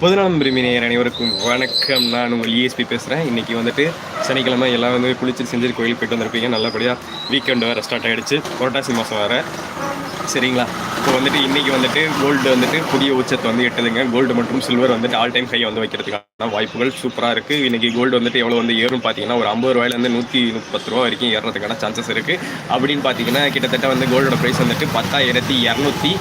பொதுநலம் பிரிமினியர் அனைவருக்கும் வணக்கம். நான் உங்கள் இஎஸ்பி பேசுகிறேன் இன்றைக்கி வந்துட்டு சனிக்கிழமை எல்லாம் வந்து குளிச்சு செஞ்சு கோயில் போயிட்டு வந்திருப்பீங்க. நல்லபடியாக வீக்கெண்டு வேறு ஸ்டார்ட் ஆகிடுச்சு புரட்டாசி மாதம் வேறு. சரிங்களா? இப்போ வந்துட்டு இன்றைக்கி வந்துட்டு கோல்டு வந்துட்டு புதிய உச்சத்தை வந்து எட்டுதுங்க. கோல்டு மற்றும் சில்வர் வந்துட்டு ஆல் டைம் ஹை வந்து வைக்கிறதுக்கான வாய்ப்புகள் சூப்பராக இருக்குது இன்றைக்கி கோல்டு வந்துட்டு எவ்வளோ வந்து ஏறும் பார்த்தீங்கன்னா ஒரு ஐம்பது ரூபாயிலேருந்து நூற்றி முப்பத்து ரூபா வரைக்கும் ஏறுறதுக்கான சான்சஸ் இருக்குது அப்படின்னு பார்த்தீங்கன்னா கிட்டத்தட்ட வந்து கோல்டோட ப்ரைஸ் வந்துட்டு பத்தாயிரத்தி இரநூத்தி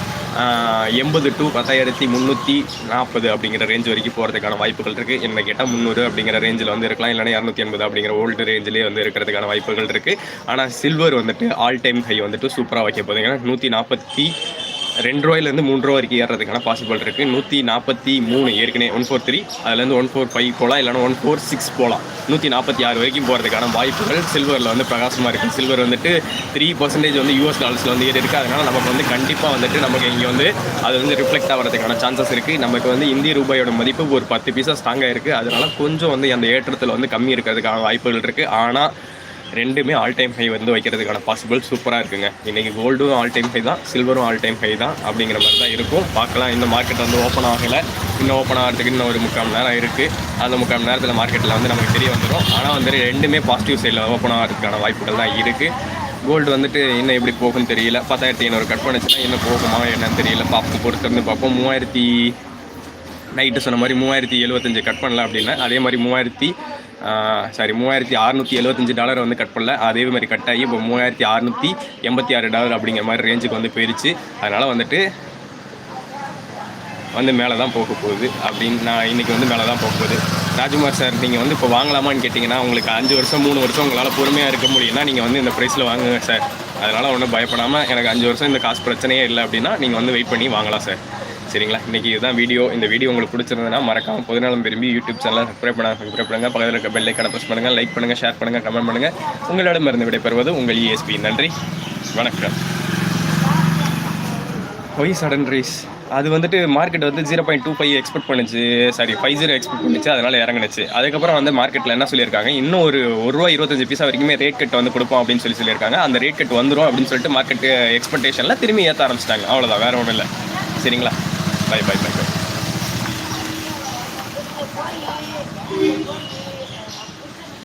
எண்பது டு பத்தாயிரத்தி முந்நூற்றி நாற்பது அப்படிங்கிற ரேஞ்ச் வரைக்கும் போகிறதுக்கான வாய்ப்புகள் இருக்குது என்ன கேட்டால் முந்நூறு அப்படிங்கிற ரேஞ்சில் வந்து இருக்கலாம். இல்லைனா இரநூத்தி எண்பது அப்படிங்கிற ஓல்டு ரேஞ்சிலே வந்து இருக்கிறதுக்கான வாய்ப்புகள் இருக்குது ஆனால் சில்வர் வந்துட்டு ஆல் டைம் ஹை வந்துட்டு சூப்பராக வைக்க போகுதுங்க நூற்றி நாற்பத்தி ரெண்டு ரூபாயிலேருந்து மூணு ரூபா வரைக்கும் ஏறதுக்கான பாசிபிள் இருக்குது நூற்றி நாற்பத்தி மூணு ஏற்கனவே ஒன் ஃபோர் த்ரீ அதுலேருந்து ஒன் ஃபோர் ஃபைவ் போகலாம் இல்லைனா ஒன் ஃபோர் சிக்ஸ் போகலாம் நூற்றி நாற்பத்தி ஆறு வரைக்கும் போகிறதுக்கான வாய்ப்புகள். சில்வரில் வந்து பிரகாசமாக இருக்குது சில்வர் வந்துட்டு த்ரீ பர்சன்டேஜ் வந்து யூஎஸ் டாலர்ஸில் வந்து ஏறி இருக்குது அதனால் நமக்கு வந்து கண்டிப்பாக வந்துட்டு நமக்கு இங்கே வந்து அது வந்து ரிஃப்ளெக்ட் ஆகிறதுக்கான சான்சஸ் இருக்குது நமக்கு வந்து இந்திய ரூபாயோட மதிப்பு ஒரு பத்து பீஸாக ஸ்ட்ராங்காக இருக்குது அதனால் கொஞ்சம் வந்து அந்த ஏற்றத்தில் வந்து கம்மி இருக்கிறதுக்கான வாய்ப்புகள் இருக்குது ஆனால் ரெண்டுமே ஆல் டைம் ஹை வந்து வைக்கிறதுக்கான பாசிபிள் சூப்பராக இருக்குங்க. இன்றைக்கி கோல்டும் ஆல் டைம் ஹை தான் சில்வரும் ஆல் டைம் ஹை தான் அப்படிங்கிற மாதிரி தான் இருக்கும். பார்க்கலாம் இந்த மார்க்கெட் வந்து ஓப்பன் ஆகலை. இன்னும் ஓப்பன் ஆகிறதுக்கு இன்னும் ஒரு முக்கால் மணி நேரம் இருக்குது அந்த முக்கால் மணி நேரத்தில் மார்க்கெட்டில் வந்து நமக்கு தெரிய வந்துடும் ஆனால் வந்து ரெண்டுமே பாசிட்டிவ் சைடில் ஓப்பன் ஆகிறதுக்கான வாய்ப்புகள் தான் இருக்குது கோல்டு வந்துட்டு இன்னும் எப்படி போகும்னு தெரியல. பத்தாயிரத்தி ஐநூறு கட் பண்ணுச்சுன்னா இன்னும் போகுமா என்னன்னு தெரியல. பார்ப்போம் பொறுத்திருந்து பார்ப்போம். மூவாயிரத்தி நைட்டு சொன்ன மாதிரி மூவாயிரத்தி எழுபத்தஞ்சு கட் பண்ணல அப்படின்னா அதே மாதிரி மூவாயிரத்தி சாரி மூவாயிரத்தி அறநூற்றி எழுபத்தஞ்சு டாலர் வந்து கட் பண்ணல. அதே மாதிரி கட் ஆகி இப்போ மூவாயிரத்தி அறநூற்றி எண்பத்தி ஆறு டாலர் அப்படிங்கிற மாதிரி ரேஞ்சுக்கு வந்து போயிடுச்சு அதனால் வந்துட்டு வந்து மேலே தான் போக போகுது அப்படின்னு நான் இன்றைக்கி வந்து மேலே தான் போக போகுது. ராஜ்குமார் சார் நீங்கள் வந்து இப்போ வாங்கலாமான்னு கேட்டிங்கன்னா உங்களுக்கு அஞ்சு வருஷம் மூணு வருஷம் உங்களால் பொறுமையாக இருக்க முடியும்னா நீங்கள் வந்து இந்த ப்ரைஸில் வாங்குங்க சார் அதனால் ஒன்றும் பயப்படாமல் எனக்கு அஞ்சு வருஷம் இந்த காசு பிரச்சனையே இல்லை அப்படின்னா நீங்கள் வந்து வெயிட் பண்ணி வாங்கலாம் சார் சரிங்களா? இன்றைக்கி இதுதான் வீடியோ. இந்த வீடியோ உங்களுக்கு பிடிச்சிருந்ததுன்னா மறக்காமல் பொதுநலம் விரும்பி யூடியூப் சேனலை சப்ஸ்கிரைப் பண்ண சப்ஸ்கிரைப் பண்ணுங்கள் பக்கத்தில் இருக்க பெல் ஐக்கனை ப்ரெஸ் பண்ணுங்கள் லைக் பண்ணுங்கள் ஷேர் பண்ணுங்கள் கமெண்ட் பண்ணுங்கள் உங்களிடமிருந்து விடைபெறுவது உங்கள் இஎஸ்பி நன்றி. வணக்கம். ஒய் சடன் ரேஸ் அது வந்துட்டு மார்க்கெட் வந்து zero point two five expect பண்ணுச்சு. சாரி ஃபைவ் ஜீரோ எக்ஸ்பெக்ட் பண்ணிச்சு. அதனால் இறங்குனுச்சு. அதுக்கப்புறம் வந்து மார்க்கெட்டில் என்ன சொல்லியிருக்காங்க? இன்னும் ஒரு ஒரு ரூபா இருபத்தஞ்சு பைசா வரைக்குமே ரேட் கட் வந்து கொடுப்போம் அப்படின்னு சொல்லி சொல்லியிருக்காங்க. அந்த ரேட் கட் வந்துடும் அப்படின்னு சொல்லிட்டு மார்க்கெட் எக்ஸ்பெக்டேஷனில் திரும்பி ஏற்ற ஆரம்பிச்சிட்டாங்க. அவ்வளோதான் வேறு ஒன்றும் இல்லை. சரிங்களா? By by by by